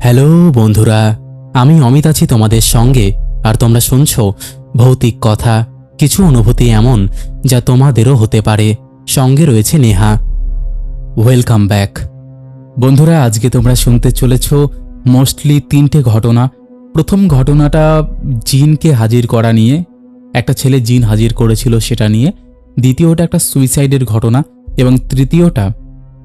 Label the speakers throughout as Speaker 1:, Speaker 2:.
Speaker 1: Hello, বন্ধুরা, আমি অমিত আছি তোমাদের সঙ্গে, আর তোমরা শুনছো ভৌতিক কথা, কিছু অনুভূতি এমন যা তোমাদেরও হতে পারে। সঙ্গে রয়েছে নেহা। ওয়েলকাম ব্যাক বন্ধুরা, আজকে তোমরা শুনতে চলেছ মোস্টলি তিনটে ঘটনা। প্রথম ঘটনাটা জিনকে হাজির করা নিয়ে, একটা ছেলে জিন হাজির করেছিল সেটা নিয়ে। দ্বিতীয়টা একটা সুইসাইডের ঘটনা এবং তৃতীয়টা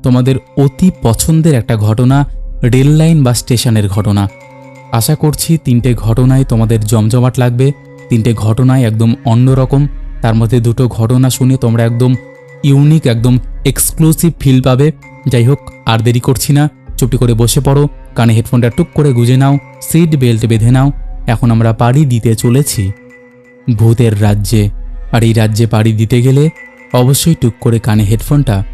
Speaker 1: তোমাদের অতি পছন্দের একটা ঘটনা রেল লাইন বা স্টেশনের ঘটনা। আশা করছি তিনটে ঘটনায় তোমাদের জমজমাট লাগবে। তিনটে ঘটনায় একদম অন্যরকম তার মধ্যে দুটো ঘটনা শুনে তোমরা একদম ইউনিক একদম এক্সক্লুসিভ ফিল পাবে। যাই হোক, আর দেরি করছি না। চুপটি করে বসে পড়ো। কানে হেডফোনটা টুক করে গুজে নাও। সিট বেল্ট বেঁধে নাও। এখন আমরা পাড়ি দিতে চলেছি। ভূতের রাজ্যে। আর এই রাজ্যে পাড়ি দিতে গেলে অবশ্যই টুক করে কানে হেডফোনটা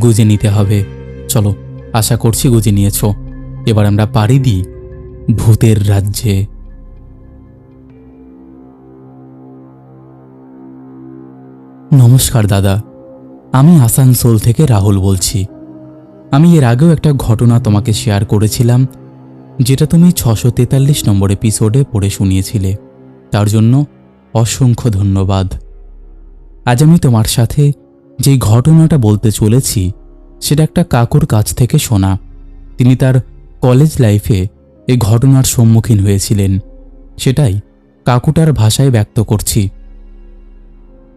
Speaker 1: গুজে নিতে হবে। চলো, আশা করছি গুজে নিয়েছো। এবার আমরা পাড়ি দিই ভূতের রাজ্যে। নমস্কার দাদা, আমি আসানসোল থেকে রাহুল বলছি। আমি এর আগেও একটা ঘটনা তোমাকে শেয়ার করেছিলাম, যেটা তুমি ছশো তেতাল্লিশ নম্বর এপিসোডে পড়ে শুনিয়েছিলে। তার জন্য অসংখ্য ধন্যবাদ। আজ আমি তোমার সাথে যেই ঘটনাটা বলতে চলেছি, সেটা একটা কাকুর কাছ থেকে শোনা। তিনি তার কলেজ লাইফে এই ঘটনার সম্মুখীন হয়েছিলেন। সেটাই কাকুটার ভাষায় ব্যক্ত করছি।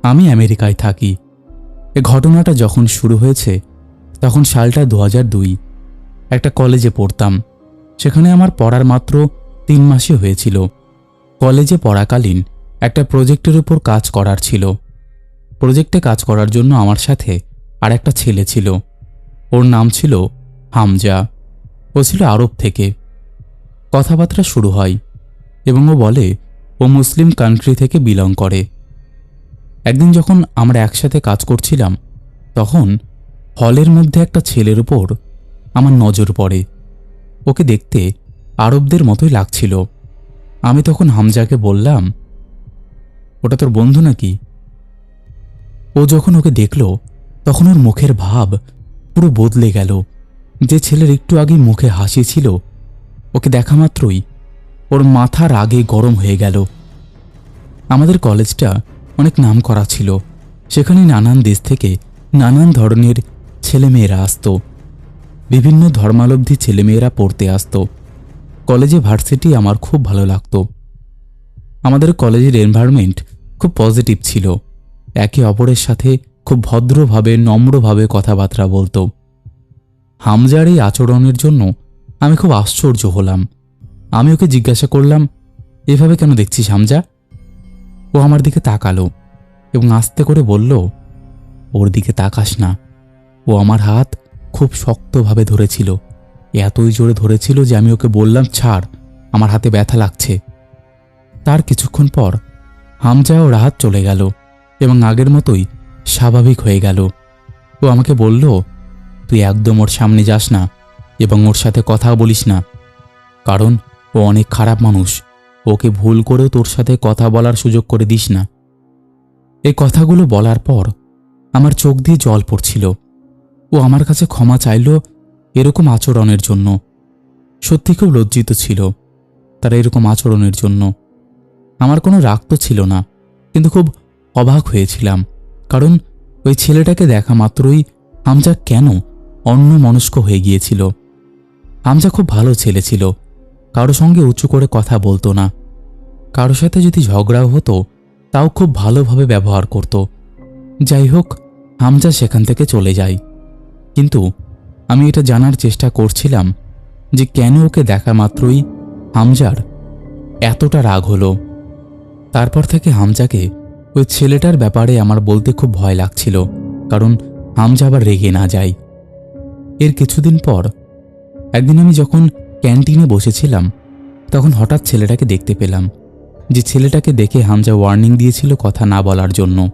Speaker 1: আমি আমেরিকায় থাকি। এ ঘটনাটা যখন শুরু হয়েছে, তখন সালটা দু দুই। একটা কলেজে পড়তাম। সেখানে আমার পড়ার মাত্র তিন মাসই হয়েছিল। কলেজে পড়াকালীন একটা প্রজেক্টের উপর কাজ করার ছিল। প্রজেক্টে কাজ করার জন্য আমার সাথে আর একটা ছেলে ছিল। ওর নাম ছিল হামজা। ও ছিল আরব থেকে। কথাবার্তা শুরু হয় এবং ও বলে, ও মুসলিম কান্ট্রি থেকে বিলং করে। একদিন যখন আমরা একসাথে কাজ করছিলাম, তখন হলের মধ্যে একটা ছেলের উপর আমার নজর পড়ে। ওকে দেখতে আরবদের মতোই লাগছিল। আমি তখন হামজাকে বললাম, ওটা তোর বন্ধু নাকি? ও যখন ওকে দেখল, তখন ওর মুখের ভাব পুরো বদলে গেল। যে ছেলের একটু আগে মুখে হাসি ছিল, ওকে দেখা মাত্রই ওর মাথার রাগে গরম হয়ে গেল। আমাদের কলেজটা অনেক নাম করা ছিল, সেখানে নানান দেশ থেকে নানান ধরনের ছেলেমেয়েরা আসতো, বিভিন্ন ধর্মালব্ধী ছেলেমেয়েরা পড়তে আসতো। কলেজে ভার্সিটি আমার খুব ভালো লাগতো। আমাদের কলেজের এনভায়রনমেন্ট খুব পজিটিভ ছিল, একে অপরের সাথে খুব ভদ্রভাবে, নম্রভাবে কথাবার্তা বলতো। হামজার এই আচরণের জন্য আমি খুব আশ্চর্য হলাম। আমি ওকে জিজ্ঞাসা করলাম, এভাবে কেন দেখছিস হামজা? ও আমার দিকে তাকালো এবং আস্তে করে বলল, ওর দিকে তাকাস না। ও আমার হাত খুব শক্তভাবে ধরেছিল। এতই জোরে ধরেছিল যে আমি ওকে বললাম, ছাড়, আমার হাতে ব্যথা লাগছে। তার কিছুক্ষণ পর হামজা ও রাহাত চলে গেল এবং আগের মতোই স্বাভাবিক হয়ে গেল। ও আমাকে বলল তুই একদম ওর সামনে যাস না এবং ওর সাথে কথা বলিস না। কারণ ও অনেক খারাপ মানুষ। ওকে ভুল করেও তোর সাথে কথা বলার সুযোগ করে দিস না। এই কথাগুলো বলার পর আমার চোখ দিয়ে জল পড়ছিল। ও আমার কাছে ক্ষমা চাইল এরকম আচরণের জন্য। সত্যি খুব লজ্জিত ছিল তার এরকম আচরণের জন্য। আমার কোনো রাগ তো ছিল না, কিন্তু খুব অবাক হয়েছিলাম। কারণ ওই ছেলেটাকে দেখা মাত্রই হামজা কেন অন্য মনস্ক হয়ে গিয়েছিল। হামজা খুব ভালো ছেলে ছিল। কারও সঙ্গে উঁচু করে কথা বলতো না। কারও সাথে যদি ঝগড়াও হতো, তাও খুব ভালোভাবে ব্যবহার করত। যাই হোক, হামজা সেখান থেকে চলে যায়। কিন্তু আমি এটা জানার চেষ্টা করছিলাম যে কেন ওকে দেখা মাত্রই হামজার এতটা রাগ হলো। তারপর থেকে হামজাকে ওই ছেলেটার ব্যাপারে আমার বলতে খুব ভয় লাগছিল, কারণ হামজা আবার রেগে না যায়। এর কিছুদিন পর, একদিন আমি যখন ক্যান্টিনে বসেছিলাম, তখন হঠাৎ ছেলেটাকে দেখতে পেলাম, যে ছেলেটাকে দেখে হামজা ওয়ার্নিং দিয়েছিল কথা না বলার জন্য।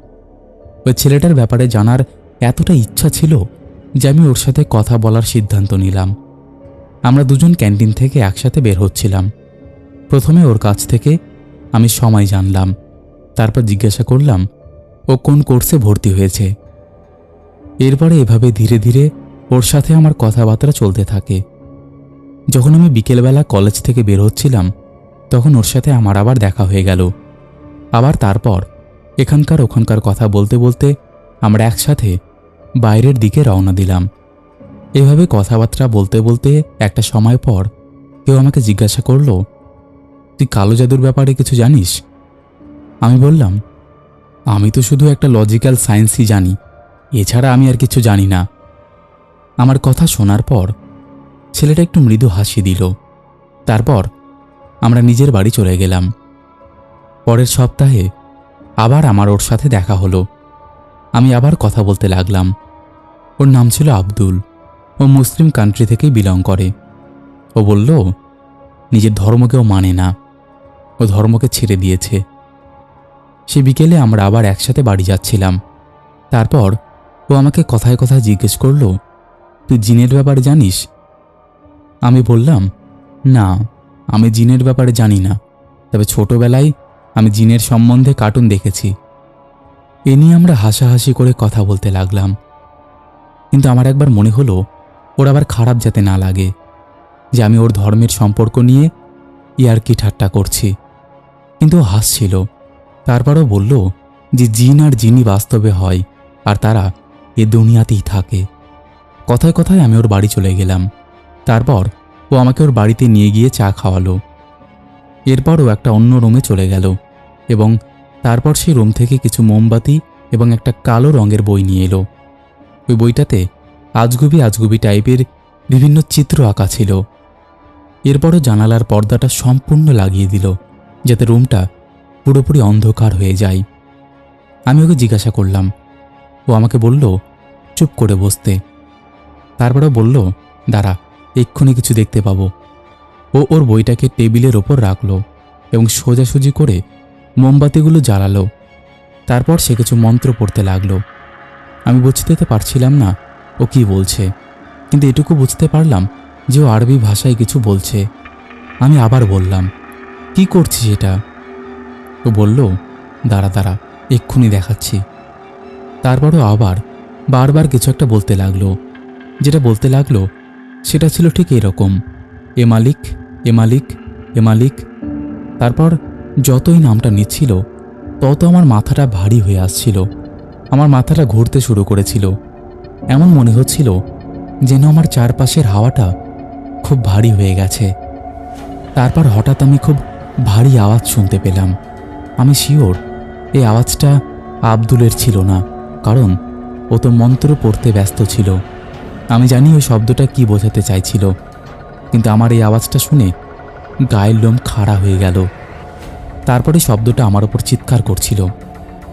Speaker 1: ওই ছেলেটার ব্যাপারে জানার এতটা ইচ্ছা ছিল যে আমি ওর সাথে কথা বলার সিদ্ধান্ত নিলাম। আমরা দুজন ক্যান্টিন থেকে একসাথে বের হচ্ছিলাম। প্রথমে ওর কাছ থেকে আমি সময় জানলাম, তারপর জিজ্ঞাসা করলাম, ও কোন কোর্সে ভর্তি হয়েছে? এরপরে এভাবে ধীরে ধীরে ওর সাথে আমার কথাবার্তা চলতে থাকে। যখন আমি বিকেলবেলা কলেজ থেকে বের হচ্ছিলাম, তখন ওর সাথে আমার আবার দেখা হয়ে গেল। আবার তারপর, এখানকার ওখানকার কথা বলতে বলতে আমরা একসাথে বাইরের দিকে রওনা দিলাম। এভাবে কথাবার্তা বলতে বলতে একটা সময় পর কেউ আমাকে জিজ্ঞাসা করল, তুই কালো জাদুর ব্যাপারে কিছু জানিস? আমি বললাম, আমি তো শুধু একটা লজিক্যাল সায়েন্সই জানি, এছাড়া আমি আর কিছু জানি না। আমার কথা শোনার পর ছেলেটা একটু মৃদু হাসি দিল। তারপর আমরা নিজের বাড়ি চলে গেলাম। পরের সপ্তাহে আবার আমার ওর সাথে দেখা হলো। আমি আবার কথা বলতে লাগলাম। ওর নাম ছিল আব্দুল। ও মুসলিম কান্ট্রি থেকেই বিলং করে। ও বলল, নিজের ধর্মকেও মানে না। ও ধর্মকে ছেড়ে দিয়েছে। সে বিকেলে আমরা আবার একসাথে বাড়ি যাচ্ছিলাম। তারপর ও আমাকে কথায় কথায় জিজ্ঞেস করল তুই জিনের ব্যাপারে জানিস? আমি বললাম, না, আমি জিনের ব্যাপারে জানি না। তবে ছোটবেলায় আমি জিনের সম্বন্ধে কার্টুন দেখেছি। এ নিয়ে আমরা হাসাহাসি করে কথা বলতে লাগলাম। কিন্তু আমার একবার মনে হলো, ওর আবার খারাপ যাতে না লাগে, যে আমি ওর ধর্মের সম্পর্ক নিয়ে ইয়ারকি ঠাট্টা করছি। কিন্তু হাসছিল। তারপরও বলল যে জিন আর জিনই বাস্তবে হয়, আর তারা এ দুনিয়াতেই থাকে। কথায় কথায় আমি ওর বাড়ি চলে গেলাম। তারপর ও আমাকে ওর বাড়িতে নিয়ে গিয়ে চা খাওয়ালো। এরপর ও একটা অন্য রুমে চলে গেল এবং তারপর সেই রুম থেকে কিছু মোমবাতি এবং একটা কালো রঙের বই নিয়ে এলো। ওই বইটাতে আজগুবি আজগুবি টাইপের বিভিন্ন চিত্র আঁকা ছিল। এরপরও জানালার পর্দাটা সম্পূর্ণ লাগিয়ে দিল, যাতে রুমটা পুরোপুরি অন্ধকার হয়ে যায়। আমি ওকে জিজ্ঞাসা করলাম। ও আমাকে বলল, চুপ করে বসতে। তারপরে বলল, দাঁড়া, এক্ষুনি কিছু দেখতে পাবো। ও ওর বইটাকে টেবিলের ওপর রাখল এবং সোজাসুজি করে মোমবাতিগুলো জ্বালালো। তারপর সে কিছু মন্ত্র পড়তে লাগল। আমি বুঝতে পারছিলাম না, ও কি বলছে। কিন্তু এটুকু বুঝতে পারলাম যে ও আরবি ভাষায় কিছু বলছে। আমি আবার বললাম, কি করছিস এটা? ও বলল, দাঁড়া দাঁড়া, এক্ষুনি দেখাচ্ছি। তারপরও আবার বারবার কিছু একটা বলতে লাগল। যেটা বলতে লাগল, সেটা ছিল ঠিক এরকম। এ মালিক এ মালিক এ মালিক। তারপর যতই নামটা নিচ্ছিল, তত আমার মাথাটা ভারী হয়ে আসছিল। আমার মাথাটা ঘুরতে শুরু করেছিল। এমন মনে হচ্ছিল যেন আমার চারপাশের হাওয়াটা খুব ভারী হয়ে গেছে। তারপর হঠাৎ আমি খুব ভারী আওয়াজ শুনতে পেলাম। আমি শিওর এই আওয়াজটা আব্দুলের ছিল না, কারণ ও তো মন্ত্র পড়তে ব্যস্ত ছিল। আমি জানি ওই শব্দটা কি বোঝাতে চাইছিল, কিন্তু আমার এই আওয়াজটা শুনে গায়ের লোম খাড়া হয়ে গেল। তারপরে শব্দটা আমার ওপর চিৎকার করছিল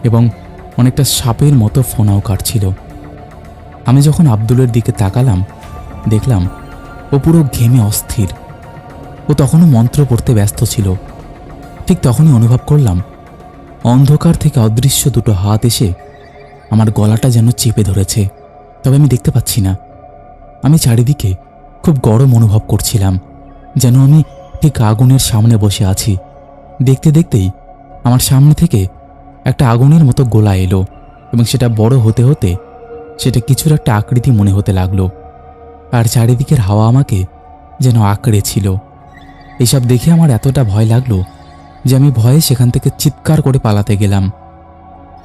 Speaker 1: এবং অনেকটা সাপের মতো ফোনাও কাটছিল। আমি যখন আব্দুলের দিকে তাকালাম, দেখলাম ও পুরো ঘেমে অস্থির। ও তখনও মন্ত্র পড়তে ব্যস্ত ছিল। ঠিক তখনই অনুভব করলাম, অন্ধকার থেকে অদৃশ্য দুটো হাত এসে আমার গলাটা যেন চেপে ধরেছে, তবে আমি দেখতে পাচ্ছি না। আমি চারিদিকে খুব গরম অনুভব করছিলাম, যেন আমি ঠিক আগুনের সামনে বসে আছি। দেখতে দেখতেই আমার সামনে থেকে একটা আগুনের মতো গোলা এলো এবং সেটা বড় হতে হতে সেটা কিছুর একটা আকৃতি মনে হতে লাগল। আর চারিদিকের হাওয়া আমাকে যেন আঁকড়ে ছিল। এসব দেখে আমার এতটা ভয় লাগল যে আমি ভয়ে সেখান থেকে চিৎকার করে পালাতে গেলাম।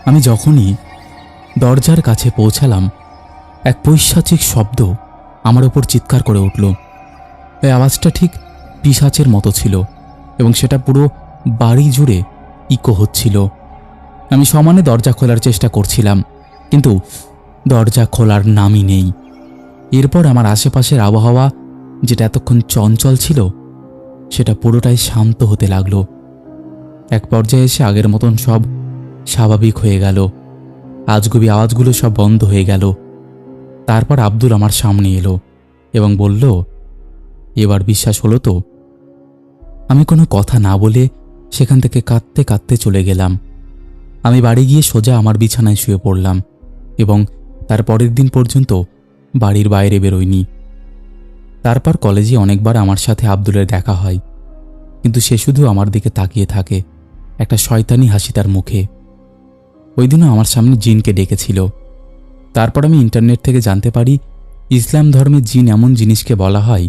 Speaker 1: আমি যখনই দরজার কাছে পৌঁছালাম, এক পৈশাচিক শব্দ আমার ওপর চিৎকার করে উঠল। এই আওয়াজটা ঠিক পিসাচের মতো ছিল এবং সেটা পুরো বাড়ি জুড়ে ইকো হচ্ছিল। আমি সমানে দরজা খোলার চেষ্টা করছিলাম, কিন্তু দরজা খোলার নামই নেই। এরপর আমার আশেপাশের আবহাওয়া যেটা এতক্ষণ চঞ্চল ছিল, সেটা পুরোটাই শান্ত হতে লাগল। এক পর্যায়ে এসে আগের মতন সব স্বাভাবিক হয়ে গেল। আজগুবি আওয়াজগুলো সব বন্ধ হয়ে গেল। তারপর আব্দুল আমার সামনে এলো এবং বলল, এবার বিশ্বাস হলো তো। আমি কোনো কথা না বলে সেখান থেকে কাঁদতে কাঁদতে চলে গেলাম। আমি বাড়ি গিয়ে সোজা আমার বিছানায় শুয়ে পড়লাম এবং তার পরের দিন পর্যন্ত বাড়ির বাইরে বেরোয়নি তারপর কলেজে অনেকবার আমার সাথে আব্দুলের দেখা হয়, কিন্তু সে শুধু আমার দিকে তাকিয়ে থাকে, একটা শয়তানি হাসি তার মুখে। ওই দিনও আমার সামনে জিনকে ডেকেছিল। তারপর আমি ইন্টারনেট থেকে জানতে পারি ইসলাম ধর্মে জিন এমন জিনিসকে বলা হয়,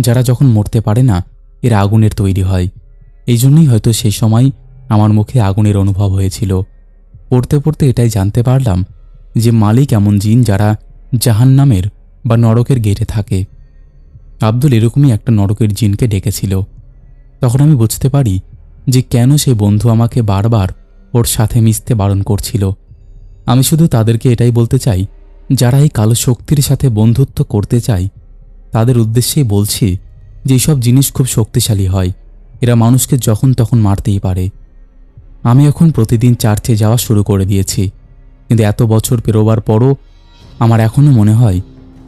Speaker 1: যারা যখন মরতে পারে না, এরা আগুনের তৈরি হয়। এই জন্যই হয়তো সেই সময় আমার মুখে আগুনের অনুভব হয়েছিল। পড়তে পড়তে এটাই জানতে পারলাম যে মালিক এমন জিন যারা জাহান্নামের বা নরকের গেটে থাকে। আব্দুল এরকমই একটা নরকের জিনকে ডেকেছিল। তখন আমি বুঝতে পারি যে কেন সেই বন্ধু আমাকে বারবার ওর সাথে মিশতে বারণ করছিল। আমি শুধু তাদেরকে এটাই বলতে চাই, যারা এই কালো শক্তির সাথে বন্ধুত্ব করতে চায়, তাদের উদ্দেশ্যেই বলছি যে এইসব জিনিস খুব শক্তিশালী হয়। এরা মানুষকে যখন তখন মারতেই পারে। আমি এখন প্রতিদিন চার্চে যাওয়া শুরু করে দিয়েছি। কিন্তু এত বছর পেরোবার পরও আমার এখনও মনে হয়,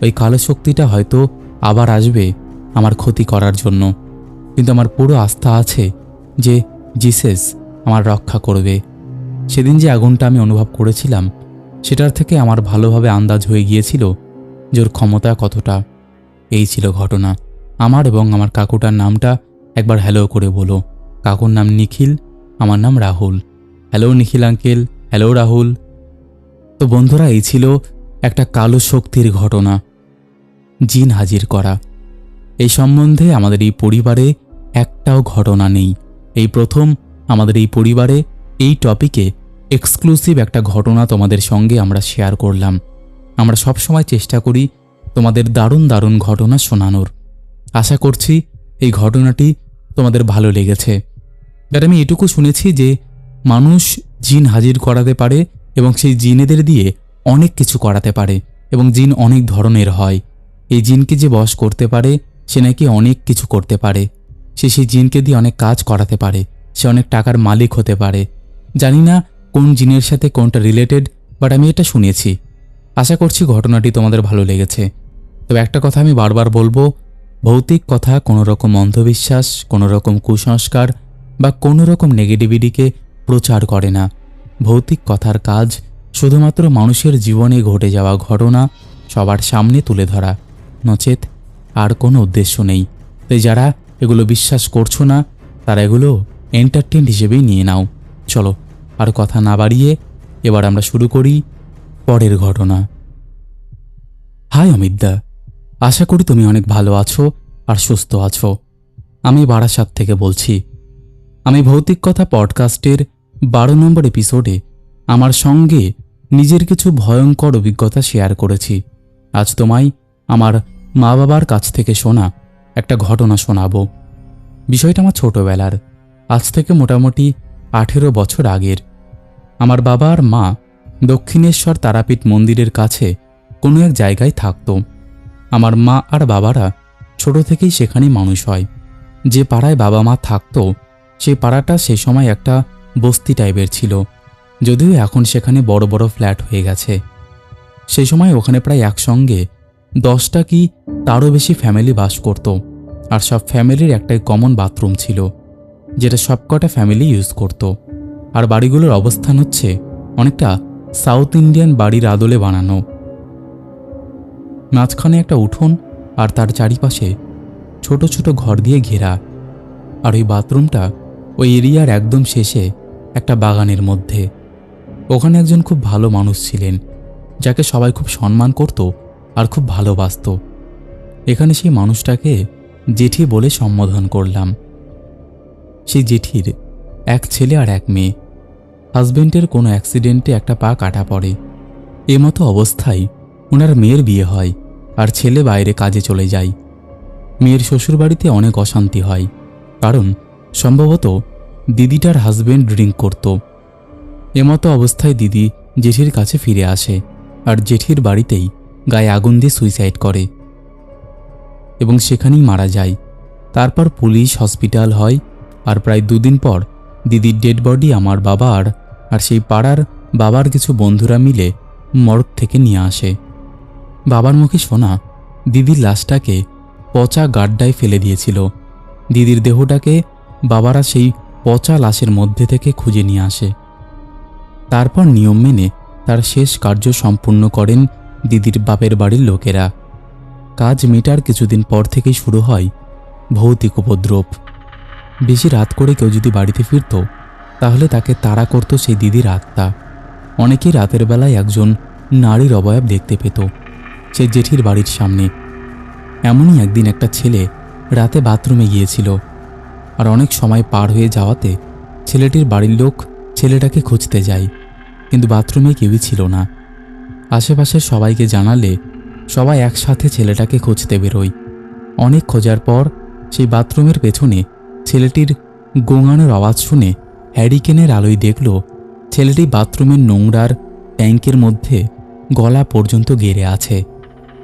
Speaker 1: ওই কালো শক্তিটা হয়তো আবার আসবে আমার ক্ষতি করার জন্য। কিন্তু আমার পুরো আস্থা আছে যে জিসেস আমার রক্ষা করবে। সেদিন যে আগুনটা আমি অনুভব করেছিলাম, সেটার থেকে আমার ভালোভাবে আন্দাজ হয়ে গিয়েছিল যে ওর ক্ষমতা কতটা। এই ছিল ঘটনা। আমার এবং আমার কাকুটার নামটা একবার হ্যালো করে বলো। কাকুর নাম নিখিল, আমার নাম Rahul. Hello Nikhil uncle hello Rahul. তো বন্ধুরা, এই ছিল একটা কালো শক্তির ঘটনা, জিন হাজির করা। এই সম্বন্ধে আমাদের এই পরিবারে একটাও ঘটনা নেই। এই প্রথম আমাদের এই পরিবারে এই টপিকে এক্সক্লুসিভ একটা ঘটনা তোমাদের সঙ্গে আমরা শেয়ার করলাম। আমরা সবসময় চেষ্টা করি তোমাদের দারুণ দারুণ ঘটনা শোনানোর। আশা করছি এই ঘটনাটি তোমাদের ভালো লেগেছে। আর আমি এটুকু শুনেছি যে মানুষ জিন হাজির করাতে পারে এবং সেই জিনেদের দিয়ে অনেক কিছু করাতে পারে এবং জিন অনেক ধরনের হয়। এই জিনকে যে বশ করতে পারে, সে নাকি অনেক কিছু করতে পারে। সে সেই জিনকে দিয়ে অনেক কাজ করাতে পারে, সে অনেক টাকার মালিক হতে পারে। জানি না কোন জিনের সাথে কোনটা রিলেটেড বাট আমি এটা শুনেছি। আশা করছি ঘটনাটি তোমাদের ভালো লেগেছে। তবে একটা কথা আমি বারবার বলব, ভৌতিক কথা কোনো রকম অন্ধবিশ্বাস কোনো রকম কুসংস্কার বা কোনো রকম নেগেটিভিটিকে প্রচার করে না। ভৌতিক কথার কাজ শুধুমাত্র মানুষের জীবনে ঘটে যাওয়া ঘটনা সবার সামনে তুলে ধরা। নচেত আর কোনো উদ্দেশ্য নেই। তাই যারা এগুলো বিশ্বাস করছ না, তারা এগুলো এন্টারটেন হিসেবেই নিয়ে নাও। চলো। আর কথা না বাড়িয়ে এবার আমরা শুরু করি পরের ঘটনা। হাই অমিতদা, আশা করি তুমি অনেক ভালো আছো আর সুস্থ আছো। আমি বারাসাত থেকে বলছি, আমি ভৌতিক কথা পডকাস্টের বারো নম্বর এপিসোডে আমার সঙ্গে নিজের কিছু ভয়ঙ্কর অভিজ্ঞতা শেয়ার করেছি। আজ তোমায় আমার মা বাবার কাছ থেকে শোনা একটা ঘটনা শোনাবো। বিষয়টা আমার ছোটবেলার, আজ থেকে মোটামুটি আঠেরো বছর আগের। আমার বাবা আর মা দক্ষিণেশ্বর তারাপীঠ মন্দিরের কাছে কোনো এক জায়গায় থাকতো। আমার মা আর বাবারা ছোট থেকেই সেখানে মানুষ হয়। যে পাড়ায় বাবা মা থাকতো সেই পাড়াটা সে সময় একটা বস্তি টাইপের ছিল। যদিও এখন সেখানে বড় বড় ফ্ল্যাট হয়ে গেছে। সে সময় ওখানে প্রায় একসঙ্গে দশটা কি তারও বেশি ফ্যামিলি বাস করত। আর সব ফ্যামিলির একটাই কমন বাথরুম ছিল। যেটা সবকটা ফ্যামিলি ইউজ করত। আর বাড়িগুলোর অবস্থান হচ্ছে অনেকটা সাউথ ইন্ডিয়ান বাড়ির আদলে বানানো। মাঝখানে একটা উঠোন আর তার চারিপাশে ছোট ছোট ঘর দিয়ে ঘেরা। আর ওই বাথরুমটা ওই এরিয়ার একদম শেষে একটা বাগানের মধ্যে। ওখানে একজন খুব ভালো মানুষ ছিলেন, যাকে সবাই খুব সম্মান করত আর খুব ভালোবাসত। এখানে সেই মানুষটাকে জেঠি বলে সম্বোধন করলাম। সেই জেঠির, এক ছেলে আর এক মেয়ে। হাজবেন্ডের কোনো অ্যাক্সিডেন্টে একটা পা কাটা পড়ে। এমতো অবস্থায় ওনার মেয়ের বিয়ে হয় আর ছেলে বাইরে কাজে চলে যায়। মেয়ের শ্বশুরবাড়িতে অনেক অশান্তি হয়, কারণ সম্ভবত দিদিটার হাজবেন্ড ড্রিঙ্ক করত। এমতো অবস্থায় দিদি জেঠির কাছে ফিরে আসে আর জেঠির বাড়িতেই গায়ে আগুন দিয়ে সুইসাইড করে। এবং সেখানেই মারা যায়। তারপর পুলিশ হসপিটাল হয় আর প্রায় দুদিন পর দিদির ডেড বডি আমার বাবার আর সেই পাড়ার বাবার কিছু বন্ধুরা মিলে মর্গ থেকে নিয়ে আসে। বাবার মুখে শোনা দিদির লাশটাকে পচা গাড্ডায় ফেলে দিয়েছিল। দিদির দেহটাকে বাবারা সেই পচা লাশের মধ্যে থেকে খুঁজে নিয়ে আসে। তারপর নিয়ম মেনে তার শেষ কার্য সম্পূর্ণ করেন দিদির বাপের বাড়ির লোকেরা। কাজ মেটার কিছুদিন পর থেকেই শুরু হয় ভৌতিক উপদ্রব। বেশি রাত করে কেউ যদি বাড়িতে ফিরত, তাহলে তাকে তাড়া করত সেই দিদির আত্মা। অনেকেই রাতের বেলায় একজন নারীর অবয়ব দেখতে পেত, সে জেঠির বাড়ির সামনে। এমনই একদিন একটা ছেলে রাতে বাথরুমে গিয়েছিল, আর অনেক সময় পার হয়ে যাওয়াতে ছেলেটির বাড়ির লোক ছেলেটাকে খুঁজতে যায়, কিন্তু বাথরুমে কেউই ছিল না। আশেপাশের সবাইকে জানালে সবাই একসাথে ছেলেটাকে খুঁজতে বেরোয়। অনেক খোঁজার পর সেই বাথরুমের পেছনে ছেলেটির গোঙানোর আওয়াজ শুনে হ্যারিকেনের আলোয় দেখল ছেলেটি বাথরুমের নোংরার ট্যাঙ্কের মধ্যে গলা পর্যন্ত গেড়ে আছে।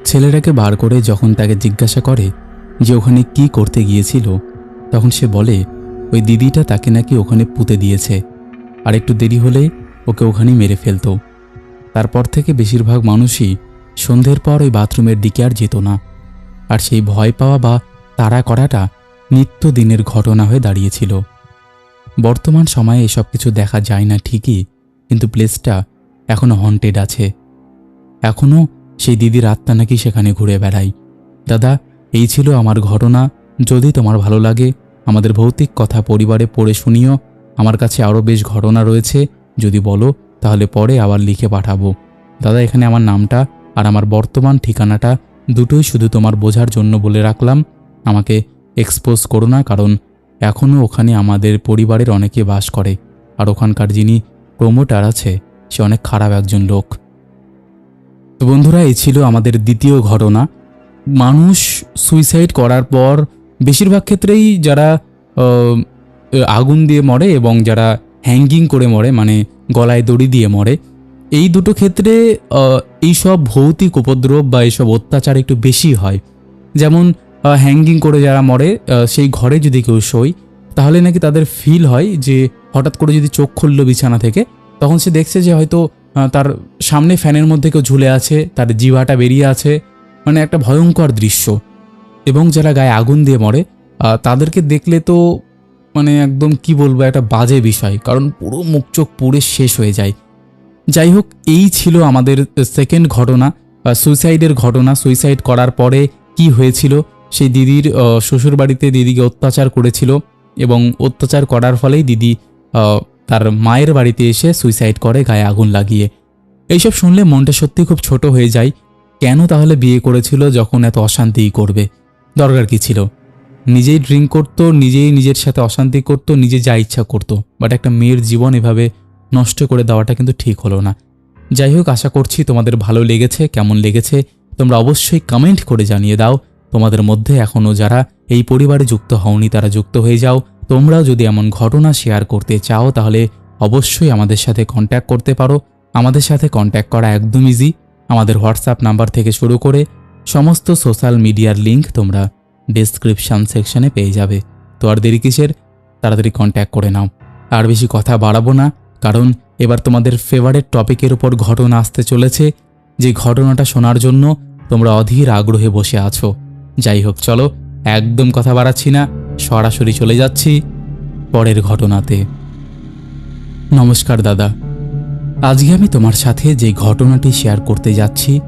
Speaker 1: ছেলেটাকে বার করে যখন তাকে জিজ্ঞাসা করে যে ওখানে কি করতে গিয়েছিল, তখন সে বলে, ওই দিদিটা তাকে নাকি ওখানে পুঁতে দিয়েছে। আর একটু দেরি হলে ওকে ওখানেই মেরে ফেলতো। তারপর থেকে বেশিরভাগ মানুষই সন্ধ্যের পর ওই বাথরুমের দিকে আর যেত না। আর সেই ভয় পাওয়া বা তাড়া করাটা নিত্যদিনের ঘটনা হয়ে দাঁড়িয়েছিল। বর্তমান সময়ে এসব কিছু দেখা যায় না ঠিকই, কিন্তু প্লেসটা এখনও হন্টেড আছে। এখনও সেই দিদির আত্মা নাকি সেখানে ঘুরে বেড়ায়। দাদা, এই ছিল আমার ঘটনা। যদি তোমার ভালো লাগে, আমাদের ভৌতিক কথা পরিবারে পড়ে শুনিও। আমার কাছে আরও বেশ ঘটনা রয়েছে। যদি বলো, তাহলে পরে আবার লিখে পাঠাবো। দাদা, এখানে আমার নামটা আর আমার বর্তমান ঠিকানাটা দুটোই শুধু তোমার বোঝার জন্য বলে রাখলাম। আমাকে এক্সপোজ করো না, কারণ এখনও ওখানে আমাদের পরিবারের অনেকে বাস করে, আর ওখানকার যিনি প্রমোটার আছে, সে অনেক খারাপ একজন লোক। তো বন্ধুরা, এই ছিল আমাদের দ্বিতীয় ঘটনা। মানুষ সুইসাইড করার পর বেশিরভাগ ক্ষেত্রেই যারা আগুন দিয়ে মরে এবং যারা হ্যাঙ্গিং করে মরে মানে গলায় দড়ি দিয়ে মরে, এই দুটো ক্ষেত্রে এইসব ভৌতিক উপদ্রব বা এইসব অত্যাচার একটু বেশি হয়। যেমন হ্যাঙ্গিং করে যারা মরে সেই ঘরে যদি কেউ শোয়, তাহলে নাকি তাদের ফিল হয় যে হঠাৎ করে যদি চোখ খুললো বিছানা থেকে, তখন সে দেখছে যে হয়তো তার সামনে ফ্যানের মধ্যে কেউ ঝুলে আছে, তার জিভাটা বেরিয়ে আছে মানে একটা ভয়ঙ্কর দৃশ্য। এবং যারা গায়ে আগুন দিয়ে মরে তাদেরকে দেখলে তো মানে একদম কি বলব, একটা বাজে বিষয়, কারণ পুরো মুখ চোখ পুড়ে শেষ হয়ে যায়। যাই হোক, এই ছিল আমাদের সেকেন্ড ঘটনা সুইসাইডের ঘটনা। সুইসাইড করার পরে কি হয়েছিল সেই দিদির আহ, শ্বশুরবাড়িতে দিদিকে অত্যাচার করেছিল এবং অত্যাচার করার ফলেই দিদি তার মায়ের বাড়িতে এসে সুইসাইড করে গায়ে আগুন লাগিয়ে। এইসব শুনলে মনটা সত্যি খুব ছোট হয়ে যায় কেন তাহলে বিয়ে করেছিল যখন এত অশান্তিই করবে? দরকার কি ছিল? নিজেই ড্রিঙ্ক করতো নিজেই নিজের সাথে অশান্তি করতো নিজে যা ইচ্ছা করতো। বাট একটা মেয়ের জীবন এভাবে নষ্ট করে দেওয়াটা কিন্তু ঠিক হলো না। যাই হোক আশা করছি তোমাদের ভালো লেগেছে কেমন লেগেছে তোমরা অবশ্যই কমেন্ট করে জানিয়ে দাও। তোমাদের মধ্যে এখনও যারা এই পরিবারে যুক্ত হওনি, তারা যুক্ত হয়ে যাও। তোমরাও যদি এমন ঘটনা শেয়ার করতে চাও, তাহলে অবশ্যই আমাদের সাথে কন্ট্যাক্ট করতে পারো। আমাদের সাথে কন্ট্যাক্ট করা একদম ইজি আমাদের হোয়াটসঅ্যাপ নাম্বার থেকে শুরু করে সমস্ত সোশ্যাল মিডিয়ার লিঙ্ক তোমরা ডেসক্রিপশন সেকশনে পেয়ে যাবে। তো আর দেরি কিসের? তাড়াতাড়ি কন্ট্যাক্ট করে নাও। আর বেশি কথা বাড়াবো না, কারণ এবার তোমাদের ফেভারেট টপিকের উপর ঘটনা আসতে চলেছে। যে ঘটনাটা শোনার জন্য তোমরা অধীর আগ্রহে বসে আছো। যাই হোক, চলো, একদম কথা বাড়াচ্ছি না, সরাসরি চলে যাচ্ছি পরের ঘটনাতে। নমস্কার, দাদা। আজকে আমি তোমার সাথে যে ঘটনাটি শেয়ার করতে যাচ্ছি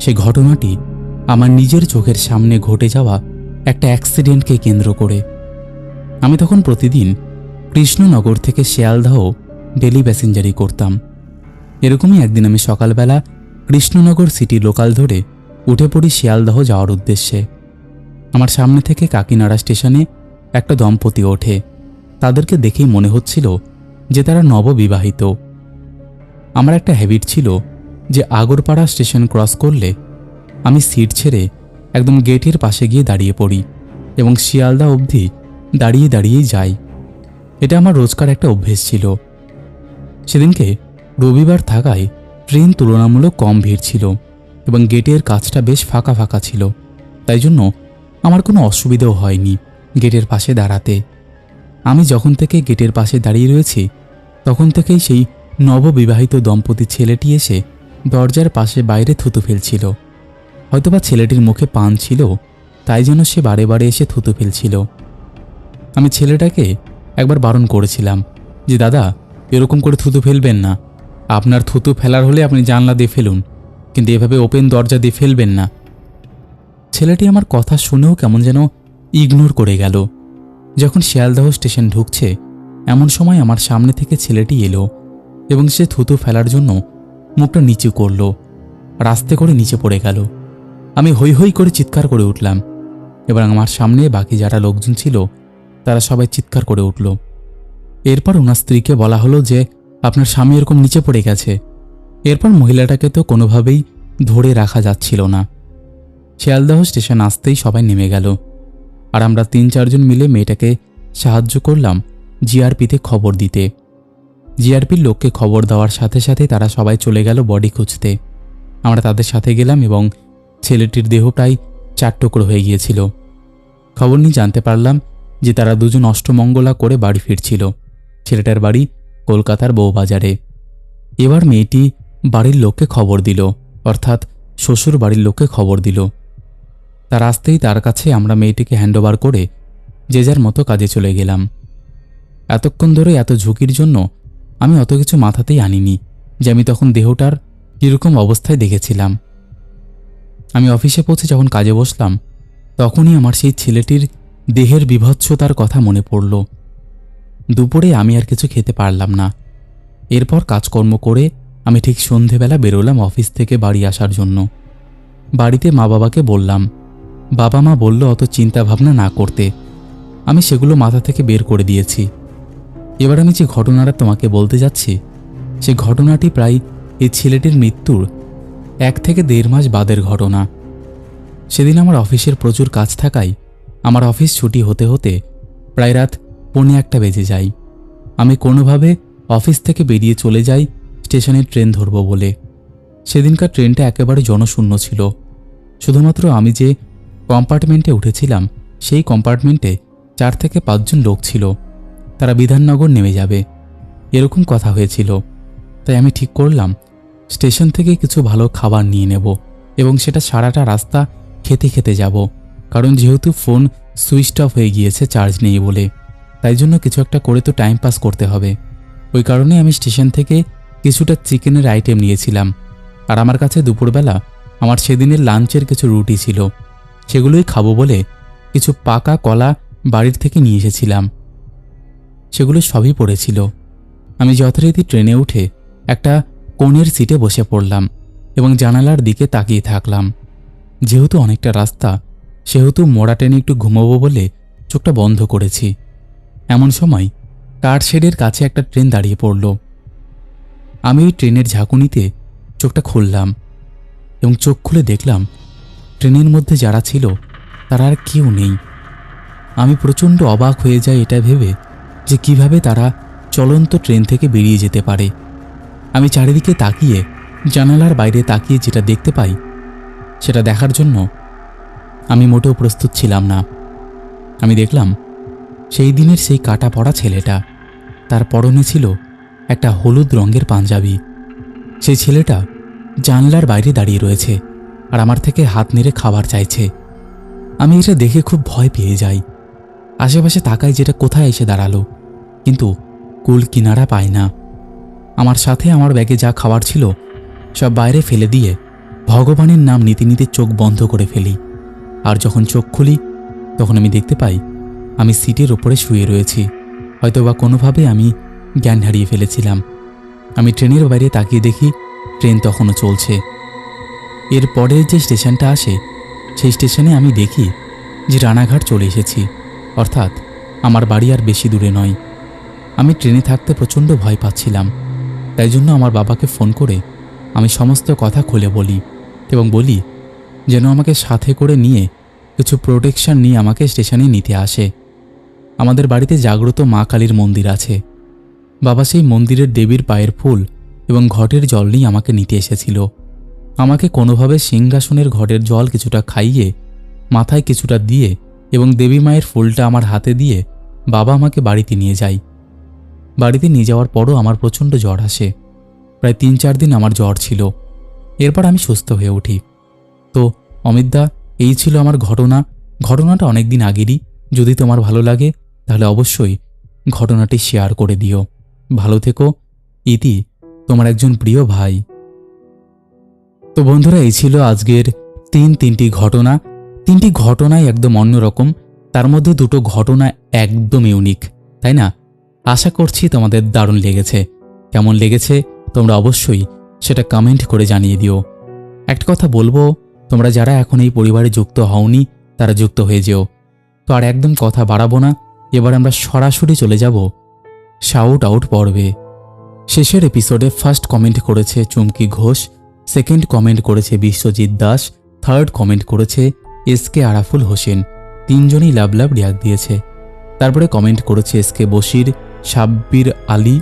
Speaker 1: সেই ঘটনাটি আমার নিজের চোখের সামনে ঘটে যাওয়া একটা অ্যাক্সিডেন্টকে কেন্দ্র করে। আমি তখন প্রতিদিন কৃষ্ণনগর থেকে শিয়ালদাহ ডেলি প্যাসেঞ্জারি করতাম। এরকমই একদিন আমি সকালবেলা কৃষ্ণনগর সিটি লোকাল ধরে উঠে পড়ি শিয়ালদহ যাওয়ার উদ্দেশ্যে। আমার সামনে থেকে কাকিনাড়া স্টেশনে একটা দম্পতি ওঠে। তাদেরকে দেখেই মনে হচ্ছিল যে তারা নববিবাহিত। আমার একটা হ্যাবিট ছিল যে আগরপাড়া স্টেশন ক্রস করলে আমি সিট ছেড়ে একদম গেটের পাশে গিয়ে দাঁড়িয়ে পড়ি এবং শিয়ালদা অবধি দাঁড়িয়ে দাঁড়িয়েই যাই। এটা আমার রোজকার একটা অভ্যেস ছিল। সেদিনকে রবিবার থাকায় ট্রেন তুলনামূলক কম ভিড় ছিল এবং গেটের কাজটা বেশ ফাঁকা ফাঁকা ছিল। তাই জন্য আমার কোনো অসুবিধাও হয়নি গেটের পাশে দাঁড়াতে। আমি যখন থেকে গেটের পাশে দাঁড়িয়ে রয়েছি, তখন থেকেই সেই নববিবাহিত দম্পতি ছেলেটি এসে দরজার পাশে বাইরে থুতু ফেলছিল। হয়তোবা ছেলেটির মুখে পান ছিল, তাই জন্য সে বারে বারে এসে থুতু ফেলছিল। আমি ছেলেটাকে একবার বারণ করেছিলাম যে, দাদা, এরকম করে থুতু ফেলবেন না। আপনার থুতু ফেলার হলে আপনি জানলা দিয়ে ফেলুন, কিন্তু এভাবে ওপেন দরজা দিয়ে ফেলবেন না। ছেলেটি আমার কথা শুনেও কেমন যেন ইগনোর করে গেল। যখন শিয়ালদহ স্টেশন ঢুকছে, এমন সময় আমার সামনে থেকে ছেলেটি এলো এবং সে থুতু ফেলার জন্য মুখটা নিচু করল, রাস্তে করে নিচে পড়ে গেল। আমি হৈ হৈ করে চিৎকার করে উঠলাম এবার আমার সামনে বাকি যারা লোকজন ছিল, তারা সবাই চিৎকার করে উঠল। এরপর ওনার স্ত্রীকে বলা হলো যে, আপনার স্বামী এরকম নিচে পড়ে গেছে। এরপর মহিলাটাকে তো কোনোভাবেই ধরে রাখা যাচ্ছিল না। শিয়ালদাহ স্টেশন আসতেই সবাই নেমে গেল। আর আমরা তিন চারজন মিলে মেয়েটাকে সাহায্য করলাম জিআরপিতে খবর দিতে। জিআরপির লোককে খবর দেওয়ার সাথে সাথে তারা সবাই চলে গেল বডি খুঁজতে। আমরা তাদের সাথে গেলাম এবং ছেলেটির দেহ প্রায় চার টুকরো হয়ে গিয়েছিল। খবর নিয়ে জানতে পারলাম যে তারা দুজন অষ্টমঙ্গলা করে বাড়ি ফিরছিল। ছেলেটার বাড়ি কলকাতার বউবাজারে। এবার মেয়েটি বাড়ির লোককে খবর দিল, অর্থাৎ শ্বশুর বাড়ির লোককে খবর দিল। তার আসতেই তার কাছে আমরা মেয়েটিকে হ্যান্ডওভার করে যে যার মতো কাজে চলে গেলাম। এতক্ষণ ধরে এত ঝুঁকির জন্য আমি অত কিছু মাথাতেই আনিনি যে আমি তখন দেহটার কীরকম অবস্থায় দেখেছিলাম। আমি অফিসে পৌঁছে যখন কাজে বসলাম, তখনই আমার সেই ছেলেটির দেহের বিভৎসতার কথা মনে পড়ল। দুপুরে আমি আর কিছু খেতে পারলাম না। এরপর কাজকর্ম করে আমি ঠিক সন্ধেবেলা বেরোলাম অফিস থেকে বাড়ি আসার জন্য। বাড়িতে মা বাবাকে বললাম বাবা মা বলল অত চিন্তা ভাবনা না করতে। আমি সেগুলো মাথা থেকে বের করে দিয়েছি। এবার আমি যে ঘটনাটা তোমাকে বলতে যাচ্ছি, সে ঘটনাটি প্রায় এই ছেলেটির মৃত্যুর এক থেকে দেড় মাস বাদের ঘটনা। সেদিন আমার অফিসের প্রচুর কাজ থাকায় আমার অফিস ছুটি হতে হতে প্রায় রাত পৌনে একটা বেজে যায়। আমি কোনোভাবে অফিস থেকে বেরিয়ে চলে যাই স্টেশনে ট্রেন ধরব বলে। সেদিনকার ট্রেনটা একেবারে জনশূন্য ছিল। শুধুমাত্র আমি যে কম্পার্টমেন্টে উঠেছিলাম, সেই কম্পার্টমেন্টে চার থেকে পাঁচজন লোক ছিল। তারা বিধাননগর নেমে যাবে। এরকম কথা হয়েছিল। তাই আমি ঠিক করলাম, স্টেশন থেকে কিছু ভালো খাবার নিয়ে নেব এবং সেটা সারাটা রাস্তা খেতে খেতে যাব। কারণ যেহেতু ফোন সুইচ অফ হয়ে গিয়েছে, চার্জ নেই বলে। তাই জন্য কিছু একটা করে তো টাইম পাস করতে হবে। ওই কারণে আমি স্টেশন থেকে কিছুটা চিকেনের আইটেম নিয়েছিলাম। আর আমার কাছে দুপুরবেলা আমার সেদিনের লাঞ্চের কিছু রুটি ছিল। সেগুলোই খাব বলে কিছু পাকা কলা বাড়ির থেকে নিয়ে এসেছিলাম। সেগুলো সবই পড়েছিল। আমি যথারীতি ট্রেনে উঠে একটা কোণের সিটে বসে পড়লাম এবং জানালার দিকে তাকিয়ে থাকলাম। যেহেতু অনেকটা রাস্তা, সেহেতু মোড়া ট্রেনে একটু ঘুমাবো বলে চোখটা বন্ধ করেছি। এমন সময় কার শেডের কাছে একটা ট্রেন দাঁড়িয়ে পড়ল। আমি ওই ট্রেনের ঝাঁকুনিতে চোখটা খুললাম এবং চোখ খুলে দেখলাম ট্রেনের মধ্যে যারা ছিল, তারা আর কেউ নেই। আমি প্রচণ্ড অবাক হয়ে যাই এটা ভেবে যে কীভাবে তারা চলন্ত ট্রেন থেকে বেরিয়ে যেতে পারে। আমি চারিদিকে তাকিয়ে, জানালার বাইরে তাকিয়ে যেটা দেখতে পাই, সেটা দেখার জন্য আমি মোটেও প্রস্তুত ছিলাম না। আমি দেখলাম, সেই দিনের সেই কাটা পড়া ছেলেটা, তার পরনে ছিল একটা হলুদ রঙের পাঞ্জাবি। সেই ছেলেটা জানলার বাইরে দাঁড়িয়ে রয়েছে। আর আমার থেকে হাত নেড়ে খাবার চাইছে। আমি এটা দেখে খুব ভয় পেয়ে যাই। আশেপাশে তাকাই যেটা কোথায় এসে দাঁড়াল। কিন্তু কুল কিনারা পায় না। আমার সাথে আমার ব্যাগে যা খাবার ছিল, সব বাইরে ফেলে দিয়ে ভগবানের নাম নীতি নীতি চোখ বন্ধ করে ফেলি। আর যখন চোখ খুলি, তখন আমি দেখতে পাই, আমি সিটের ওপরে শুয়ে রয়েছি। হয়তোবা কোনোভাবে আমি জ্ঞান হারিয়ে ফেলেছিলাম। আমি ট্রেনের বাইরে তাকিয়ে দেখি, ট্রেন তখনও চলছে। এর পরের যে স্টেশনটা আসে, সেই স্টেশনে আমি দেখি যে রানাঘাট চলে এসেছি। অর্থাৎ আমার বাড়ি আর বেশি দূরে নয়। আমি ট্রেনে থাকতে প্রচণ্ড ভয় পাচ্ছিলাম। তাই জন্য আমার বাবাকে ফোন করে আমি সমস্ত কথা খুলে বলি এবং বলি, যেন আমাকে সাথে করে নিয়ে কিছু প্রোটেকশন নিয়ে আমাকে স্টেশনে নিতে আসে। আমাদের বাড়িতে জাগ্রত মা কালীর মন্দির আছে। বাবা সেই মন্দিরের দেবীর পায়ের ফুল এবং ঘটের জল নিয়ে আমাকে নিতে এসেছিল। আমাকে কোনোভাবে সিংহাসনের ঘটের জল কিছুটা খাইয়ে, মাথায় কিছুটা দিয়ে এবং দেবী মায়ের ফুলটা আমার হাতে দিয়ে বাবা আমাকে বাড়িতে নিয়ে যায় বাড়িতে নিয়ে যাওয়ার পরও আমার প্রচণ্ড জ্বর আসে। প্রায় তিন চার দিন আমার জ্বর ছিল। এরপর আমি সুস্থ হয়ে উঠি। তো, অমিতদা, এই ছিল আমার ঘটনা। ঘটনাটা অনেক দিন আগেরই। যদি তোমার ভালো লাগে, তাহলে অবশ্যই ঘটনাটি শেয়ার করে দিও। ভালো থেকো। ইতি, তোমার একজন প্রিয় ভাই। তো বন্ধুরা, এই ছিল আজকের তিন তিনটি ঘটনা। তিনটি ঘটনাই একদম অন্যরকম তার মধ্যে দুটো ঘটনা একদম ইউনিক, তাই না? আশা করছি তোমাদের দারুণ লেগেছে। কেমন লেগেছে তোমরা অবশ্যই সেটা কমেন্ট করে জানিয়ে দিও। একটা কথা বলব, তোমরা যারা এখন এই পরিবারে যুক্ত হওনি, তারা যুক্ত হয়ে যেও। তো আর একদম কথা বাড়াবো না, এবার আমরা সরাসরি চলে যাব শাউট আউট পর্বে। শেষের এপিসোডে ফার্স্ট কমেন্ট করেছে চুমকি ঘোষ। সেকেন্ড কমেন্ট করেছে বিশ্বজিৎ দাস, থার্ড কমেন্ট করেছে এস কে আরাফুল হোসেন, তিনজনই লাভ লাভ রিয়াক দিয়েছে। তারপরে কমেন্ট করেছে এস কে বশির, সাব্বির আলী,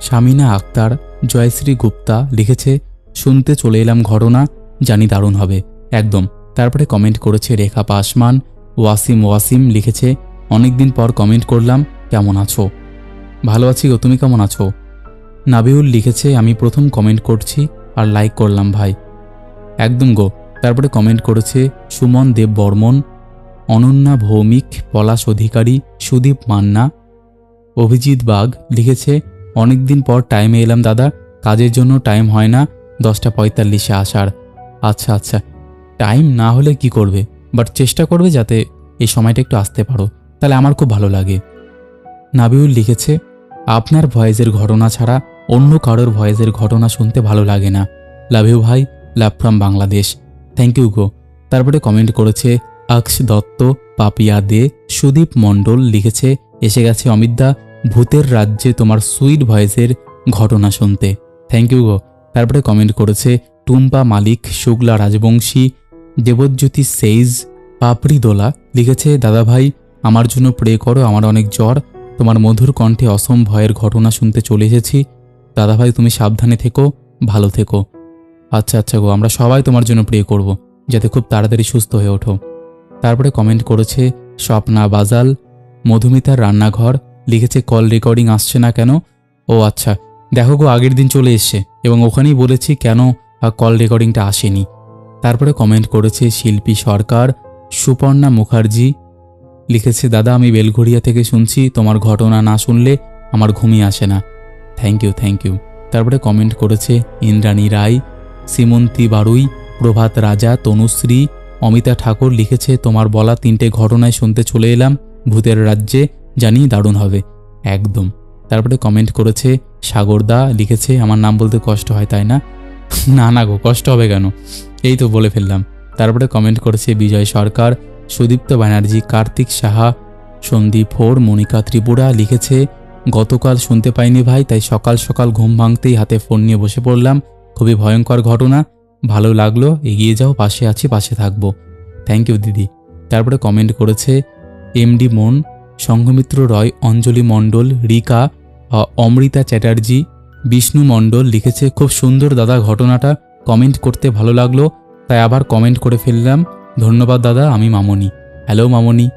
Speaker 1: শামিনা আক্তার, জয়শ্রী গুপ্তা লিখেছে, শুনতে চলে এলাম ঘটনা, জানি দারুণ হবে। একদম। তারপরে কমেন্ট করেছে রেখা পাসমান, ওয়াসিম ওয়াসিম লিখেছে, অনেকদিন পর কমেন্ট করলাম, কেমন আছো? ভালো আছি গো, তুমি কেমন আছো? নাবিউল লিখেছে, আমি প্রথম কমেন্ট করছি আর লাইক করলাম ভাই। একদম গো। তারপরে কমেন্ট করেছে, সুমন দেব বর্মন, অনন্যা ভৌমিক, পলাশ অধিকারী, সুদীপ মান্না, অভিজিৎ বাগ লিখেছে, অনেকদিন পর টাইমে এলাম দাদা, কাজের জন্য টাইম হয় না, দশটা পঁয়তাল্লিশে আসার। আচ্ছা আচ্ছা। টাইম না হলে কি করবে? বাট চেষ্টা করবে যাতে এই সময়টা একটু আসতে পারো। তাহলে আমার খুব ভালো লাগে। নাবিউল লিখেছে, আপনার ভয়েসের ঘটনা ছাড়া অন্য কারোর ভয়েসের ঘটনা শুনতে ভালো লাগে না। লাভ ইউ ভাই। Love from Bangladesh thank you গো। তারপরে কমেন্ট করেছে অক্ষ দত্ত, পাপিয়া দে, সুদীপ মণ্ডল লিখেছে, এসে গেছে অমিতদা, ভূতের রাজ্যে তোমার সুইট ভয়েসের ঘটনা শুনতে। থ্যাংক ইউ গো। তারপরে কমেন্ট করেছে, টুম্পা মালিক, শুক্লা রাজবংশী, দেবজ্যোতি সেইজ, পাপড়ি দোলা লিখেছে দাদাভাই আমার জন্য প্রে করো, আমার অনেক জ্বর, তোমার মধুর কণ্ঠে অসম ভয়ের ঘটনা শুনতে চলে এসেছি দাদাভাই, তুমি সাবধানে থেকো, ভালো থেকো। আচ্ছা আচ্ছা গো, আমরা সবাই তোমার জন্য প্রে করব, যাতে খুব তাড়াতাড়ি সুস্থ হয়ে ওঠো। তারপরে কমেন্ট করেছে, স্বপ্না বাজাল, মধুমিতার রান্নাঘর, লিখেছে কল রেকর্ডিং আসছে না কেন? ও আচ্ছা দেখো গো, আগের দিন চলে এসছে, এবং ওখানেই বলেছি, কেন কল রেকর্ডিংটা আসেনি? তারপরে কমেন্ট করেছে, শিল্পী সরকার, সুপর্ণা মুখার্জি, লিখেছে, দাদা, আমি বেলঘড়িয়া থেকে শুনছি, তোমার ঘটনা না শুনলে আমার ঘুমিয়ে আসে না। থ্যাংক ইউ থ্যাংক ইউ তারপরে কমেন্ট করেছে ইন্দ্রাণী রায় সীমন্তী বারুই, প্রভাত রাজা, তনুশ্রী, অমিতা ঠাকুর লিখেছে, তোমার বলা তিনটে ঘটনায় শুনতে চলে এলাম, ভূতের রাজ্যে জানি দারুণ হবে। একদম। তারপরে কমেন্ট করেছে সাগরদা লিখেছে, আমার নাম বলতে কষ্ট হয়, তাই না? না না গো, কষ্ট হবে কেন? এই তো বলে ফেললাম। তারপরে কমেন্ট করেছে বিজয় সরকার, সুদীপ্ত ব্যানার্জি, কার্তিক সাহা, সন্দীপ ফোর মনিকা ত্রিপুরা লিখেছে গতকাল শুনতে পাইনি ভাই, তাই সকাল সকাল ঘুম ভাঙতেই হাতে ফোন নিয়ে বসে পড়লাম। খুবই ভয়ঙ্কর ঘটনা। ভালো লাগল, এগিয়ে যাও, পাশে আছি, পাশে থাকব। থ্যাংক ইউ দিদি। তারপরে কমেন্ট করেছে এমডি মন সংঘমিত্র রয়, অঞ্জলি মণ্ডল, রিকা অমৃতা চ্যাটার্জি, বিষ্ণু মণ্ডল লিখেছে, খুব সুন্দর দাদা ঘটনাটা কমেন্ট করতে ভালো লাগল, তাই আবার কমেন্ট করে ফেললাম। ধন্যবাদ দাদা, আমি মামনি। হ্যালো মামনি।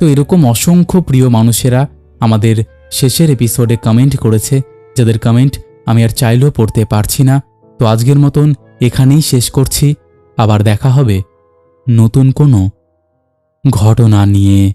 Speaker 1: তো এরকম অসংখ্য প্রিয় মানুষেরা আমাদের শেষের এপিসোডে কমেন্ট করেছে, যাদের কমেন্ট আমি আর চাইলেও পড়তে পারছি না, তো আজকের মতন এখানেই শেষ করছি। আবার দেখা হবে নতুন কোনো ঘটনা নিয়ে।